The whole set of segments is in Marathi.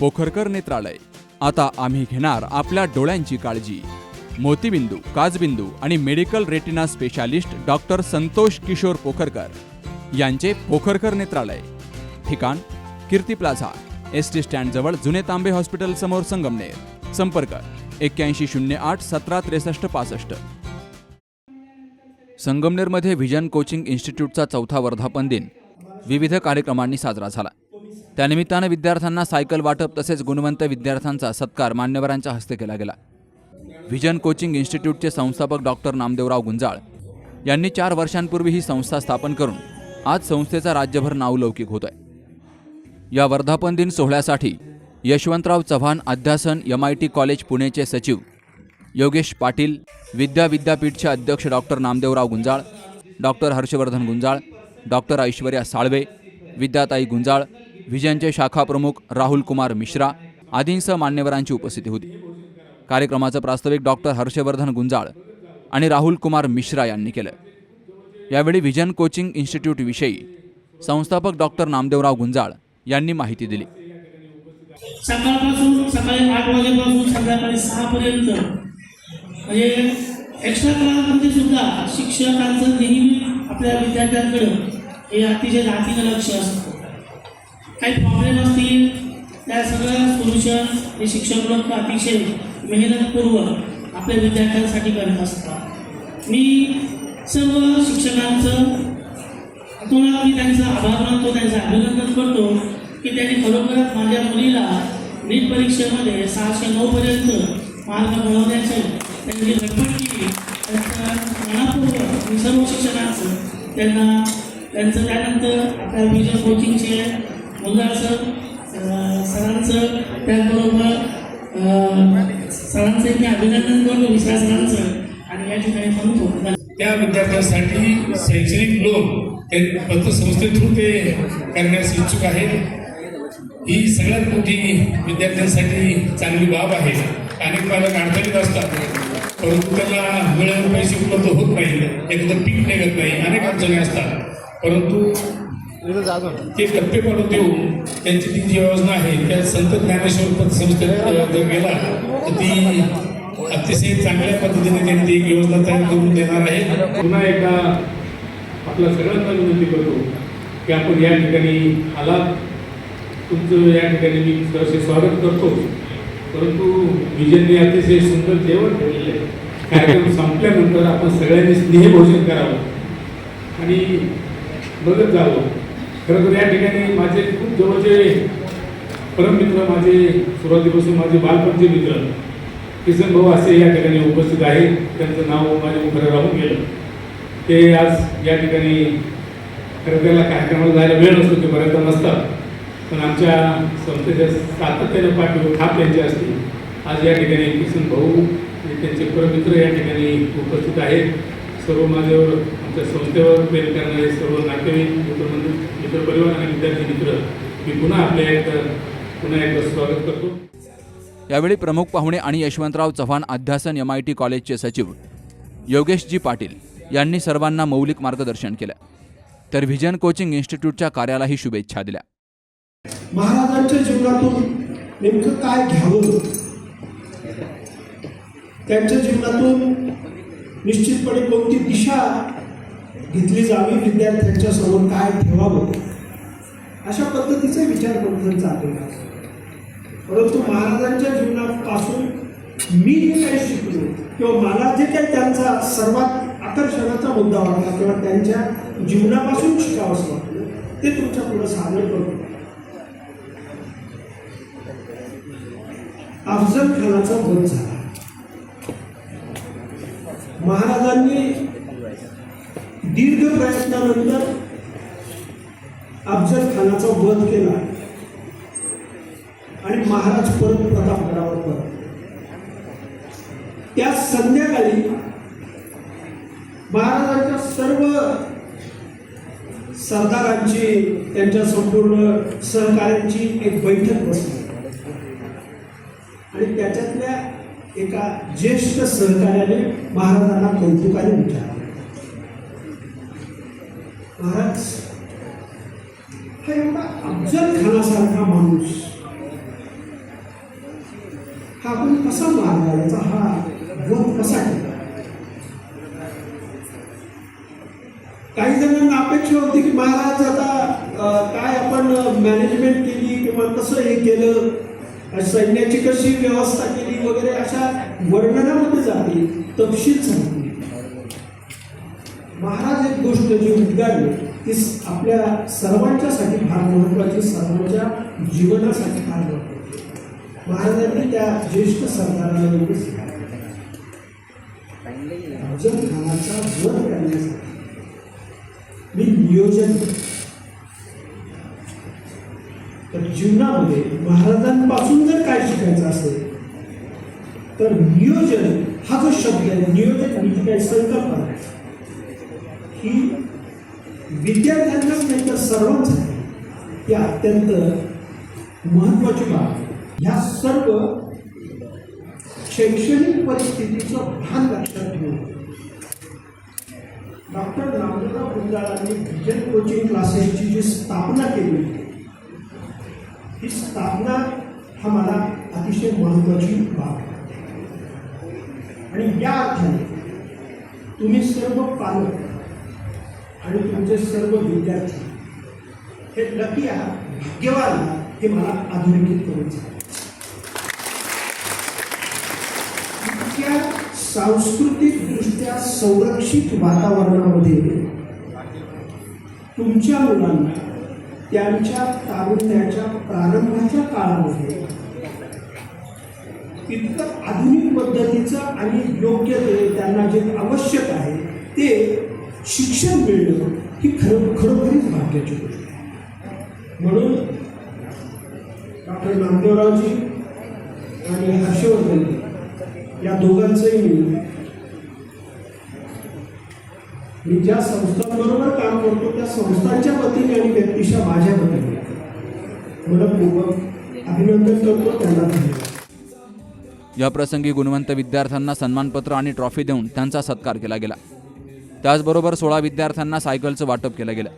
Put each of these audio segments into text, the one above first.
पोखरकर नेत्रालय. आता आम्ही घेणार आपल्या डोळ्यांची काळजी. मोतीबिंदू काजबिंदू आणि medical retina specialist doctor Santosh Kishor Pokharkar यांचे पोखरकर नेत्रालय. ठिकाण कीर्ती प्लाझा एस टी स्टँडजवळ जुने तांबे हॉस्पिटल समोर संगमनेर. संपर्क एक्क्याऐंशी शून्य आठ सतरा त्रेसष्ट पासष्ट. संगमनेरमध्ये व्हिजन कोचिंग इन्स्टिट्यूटचा चौथा वर्धापन दिन. विविध कार्यक्रमांनी साजरा झाला. त्यानिमित्तानं विद्यार्थ्यांना सायकल वाटप तसेच गुणवंत विद्यार्थ्यांचा सत्कार मान्यवरांच्या हस्ते केला गेला. व्हिजन कोचिंग इन्स्टिट्यूटचे संस्थापक डॉक्टर नामदेवराव गुंजाळ यांनी चार वर्षांपूर्वी ही संस्था स्थापन करून आज संस्थेचा राज्यभर नावलौकिक होत आहे या वर्धापन दिन सोहळ्यासाठी यशवंतराव चव्हाण अध्यासन एम आय टी कॉलेज पुणेचे सचिव योगेश पाटील विद्या विद्यापीठचे अध्यक्ष doctor Namdevrao Gunjal doctor Harshvardhan Gunjal doctor Aishwarya Salve Vidyatai Gunjal व्हिजनचे शाखाप्रमुख राहुल कुमार मिश्रा आदींसह मान्यवरांची उपस्थिती होती. कार्यक्रमाचं प्रास्ताविक डॉक्टर हर्षवर्धन गुंजाळ आणि राहुल कुमार मिश्रा यांनी केलं. यावेळी व्हिजन कोचिंग इन्स्टिट्यूटविषयी संस्थापक डॉक्टर नामदेवराव गुंजाळ यांनी माहिती दिली. सकाळपासून सकाळी आठ वाजेपासून संध्याकाळी सहापर्यंत म्हणजे एक्स्ट्रा क्लासमध्ये सुद्धा शिक्षकांचं नेहमी आपल्या विद्यार्थ्यांकडं हे अतिशय जातीनं लक्ष असतं. काही प्रॉब्लेम असतील त्या सगळ्या सोल्युशन हे शिक्षक लोक अतिशय मेहनतपूर्वक आपल्या विद्यार्थ्यांसाठी करत असतात. मी सर्व शिक्षकांचं तुम्हाला मी त्यांचा आभार मानतो त्यांचं अभिनंदन करतो की त्यांनी खरोखरच माझ्या मुलीला नीट परीक्षेमध्ये सहाशे नऊपर्यंत मार्क मिळवण्याचे त्यांनी जी धडपड केली. त्यांचा मनापूर्वक मी सर्व शिक्षकांचं त्यांना त्यांचं त्यानंतर आपल्या विजय कोचिंगचे मुलगा सर सरांचं त्याचबरोबर सरांचं मी अभिनंदन करतो विश्वास सरांचं आणि या ठिकाणी सांगतो त्या विद्यार्थ्यांसाठी शैक्षणिक लोन ते पतसंस्थे थ्रू ते करण्यास इच्छुक आहेत. ही सगळ्यात मोठी विद्यार्थ्यांसाठी चांगली बाब आहे. अनेक पालक अडचणीत असतात परंतु त्यांना वेळेवर पैसे उपलब्ध होत नाही. एखादं पीक निघत नाही. अनेक अडचणी असतात. परंतु ते टप्पे पाडून देऊन त्यांची ती जी योजना आहे त्या संत ज्ञानेश्वर पतसंस्थेत गेला तर ती अतिशय चांगल्या पद्धतीने त्यांनी ती एक योजना तयार करून देणार आहे. पुन्हा एकदा आपल्या सगळ्यांना विनंती करतो की आपण या ठिकाणी आलात. तुमचं या ठिकाणी मी सहर्ष स्वागत करतो. परंतु विजयने अतिशय सुंदर जेवण ठेवलेलं आहे. कार्यक्रम संपल्यानंतर आपण सगळ्यांनी स्नेहभोजन करावं आणि बघत जावं. खरं तर या ठिकाणी माझे खूप जवळचे परममित्र माझे सुरुवातीपासून माझे बालपणचे मित्र किसन भाऊ असे या ठिकाणी उपस्थित आहेत. त्यांचं नाव माझ्या मुखाला राहून गेलं. ते आज या ठिकाणी खरं त्याला कार्यक्रमाला जायला वेळ नसतो ते बऱ्याचदा नसतात. पण आमच्या संस्थेच्या सातत्याने पाठीवर थाप त्यांची असते. आज या ठिकाणी किसन भाऊ त्यांचे परमित्र या ठिकाणी उपस्थित आहेत. सर्व माझ्यावर आमच्या संस्थेवर प्रेम करणारे सर्व नातेवाईक मित्रमंडळ मित्रपरिवार आणि विद्यार्थी मित्र मी पुन्हा आपल्या एकदा पुन्हा एकदा स्वागत करतो. यावेळी प्रमुख पाहुणे आणि यशवंतराव चव्हाण अध्यासन एम आय टी कॉलेजचे सचिव योगेशजी पाटील यांनी सर्वांना मौलिक मार्गदर्शन केलं. तर व्हिजन कोचिंग इन्स्टिट्यूटच्या कार्यालाही शुभेच्छा दिल्या. महाराजांच्या जीवनातून नेमकं काय घ्यावं? त्यांच्या जीवनातून निश्चितपणे कोणती दिशा घेतली जावी विद्यार्थ्यांच्या समोर काय ठेवावं? अशा पद्धतीचा विचार करून चाललेला परंतु महाराजांच्या जीवनापासून मी जे काही शिकलो किंवा मला जे काही त्यांचा सर्वात आकर्षणाचा मुद्दा वाटला किंवा त्यांच्या जीवनापासून शिकावंच वाटलं ते तुमच्यापुढे सादर करतो अफजल खानाचा बंद झाला. महाराजांनी दीर्घ प्रयत्नानंतर अफजल खानाचा वध केला. आणि महाराज परत प्रतापगडावर परत. त्या संध्याकाळी महाराजांच्या सर्व सरदारांची त्यांच्या संपूर्ण सहकार्यांची एक बैठक बसली. आणि त्याच्यातल्या एका ज्येष्ठ सहकार्याने महाराजांना कौतुकाने विचारलं. महाराज हा एवढा अफजल खानासारखा माणूस हा आपण कसा मारला याचा हा बोध कसा केला काही जणांना अपेक्षा होती की महाराज आता काय आपण मॅनेजमेंट केली किंवा कसं हे केलं? सैन्याची कशी व्यवस्था केली वगैरे अशा वर्णनामध्ये जाते तपशील सांगते. महाराज एक गोष्ट जी उद्गारली ती आपल्या सर्वांच्यासाठी फार महत्वाची सर्वांच्या जीवनासाठी फार महत्वाची महाराजांनी त्या ज्येष्ठ सरदाराला एवढं सांगितलं. खानाचा वध करण्यासाठी मी नियोजन तर जीवनामध्ये महाराजांपासून जर काय शिकायचं असेल तर नियोजन हा जो शब्द आहे नियोजन म्हणजे काय? संकल्पना. आहे ही विद्यार्थ्यांनाच नाही तर सर्वच ही अत्यंत महत्वाची बाब आहे. ह्या सर्व शैक्षणिक परिस्थितीचं भान लक्षात ठेवून डॉक्टर नामदेवराव गुंजाळांनी विजन कोचिंग क्लासेसची जी स्थापना केली होती ही स्थापना हा मला अतिशय महत्वाची बाब आणि या अर्थाने तुम्ही सर्व पालक आणि तुमचे सर्व विद्यार्थी हे लकी आहात भाग्यवान हे मला अधोरेखित करून इतक्या सांस्कृतिकदृष्ट्या संरक्षित वातावरणामध्ये तुमच्या मुलांना त्यांच्या तारुण्याच्या प्रारंभाच्या काळामध्ये इतकं आधुनिक पद्धतीचं आणि योग्य ते त्यांना जे आवश्यक आहे ते शिक्षण मिळणं ही खरं खरोखरीच भाग्याची गोष्ट आहे. म्हणून डॉक्टर नामदेवरावजी आणि हर्षवर्धन या दोघांचंही मी मी ज्या संस्थांबरोबर काम करतो त्या संस्थांच्या वतीने आणि व्यक्तिशा माझ्या वतीने मनपूर्वक अभिनंदन करतो. त्यांना धन्यवाद. या प्रसंगी गुणवंत विद्यार्थ्यांना सन्मानपत्र आणि ट्रॉफी देऊन त्यांचा सत्कार केला गेला. त्याचबरोबर सोळा विद्यार्थ्यांना सायकलचं वाटप केलं गेलं.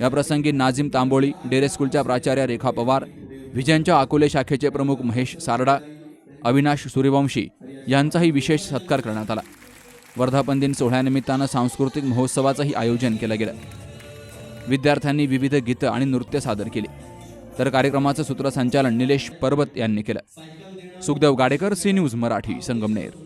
या प्रसंगी नाझीम तांबोळी डेरे स्कूलच्या प्राचार्य रेखा पवार विजयांच्या अकोले शाखेचे प्रमुख महेश सारडा अविनाश सूर्यवंशी यांचाही विशेष सत्कार करण्यात आला. वर्धापन दिन सोहळ्यानिमित्तानं सांस्कृतिक महोत्सवाचंही आयोजन केलं गेलं. विद्यार्थ्यांनी विविध गीतं आणि नृत्य सादर केली. तर कार्यक्रमाचं सूत्रसंचालन निलेश पर्वत यांनी केलं. Sukhdev Gadekar C News Marathi Sangamner.